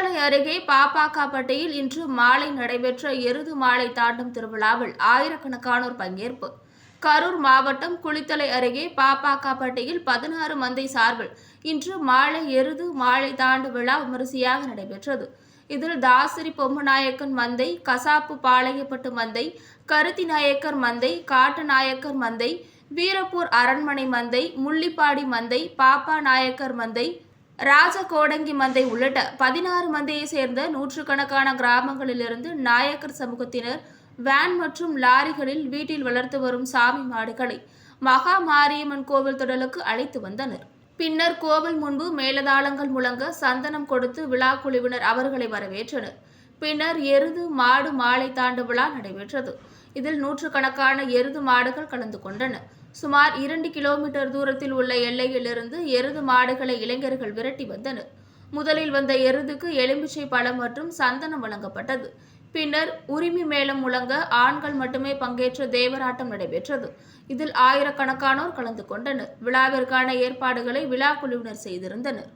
பாப்பாக்காப்பட்டியில் இன்று மாலை நடைபெற்ற எருது மாலை தாண்டும் திருவிழாவில் ஆயிரக்கணக்கானோர் பங்கேற்பு. கரூர் மாவட்டம் குளித்தலை அருகே பாப்பாக்காப்பட்டியில் பதினாறு மந்தை சார்பில் இன்று மாலை எருது மாலை தாண்டு விழா விமரிசையாக நடைபெற்றது. இதில் தாசரி பொம்மநாயக்கன் மந்தை கசாப்பு பாளையப்பட்டு மந்தை கருத்தி நாயக்கர் மந்தை காட்டு நாயக்கர் மந்தை வீரப்பூர் அரண்மனை மந்தை முள்ளிப்பாடி மந்தை பாப்பா நாயக்கர் மந்தை ராஜகோடங்கி மந்தை உள்ளிட்ட பதினாறு மந்தையை சேர்ந்த நூற்றுக்கணக்கான கிராமங்களிலிருந்து நாயக்கர் சமூகத்தினர் வேன் மற்றும் லாரிகளில் வீட்டில் வளர்த்து வரும் சாமி மாடுகளை மகா மாரியம்மன் கோவில் தொடலுக்கு அழைத்து வந்தனர். பின்னர் கோவில் முன்பு மேலதாளங்கள் முழங்க சந்தனம் கொடுத்து விழா குழுவினர் அவர்களை வரவேற்றனர். பின்னர் எருது மாடு மாலை தாண்டு விழா நடைபெற்றது. இதில் நூற்றுக்கணக்கான எருது மாடுகள் கலந்து கொண்டன. சுமார் இரண்டு கிலோமீட்டர் தூரத்தில் உள்ள எல்லையிலிருந்து எருது மாடுகளை இளைஞர்கள் விரட்டி வந்தனர். முதலில் வந்த எருதுக்கு எலுமிச்சை பழம் மற்றும் சந்தனம் வழங்கப்பட்டது. பின்னர் உரிமை மேளம் முழங்க ஆண்கள் மட்டுமே பங்கேற்ற தேவராட்டம் நடைபெற்றது. இதில் ஆயிரக்கணக்கானோர் கலந்து கொண்டனர். விழாவிற்கான ஏற்பாடுகளை விழா குழுவினர் செய்திருந்தனர்.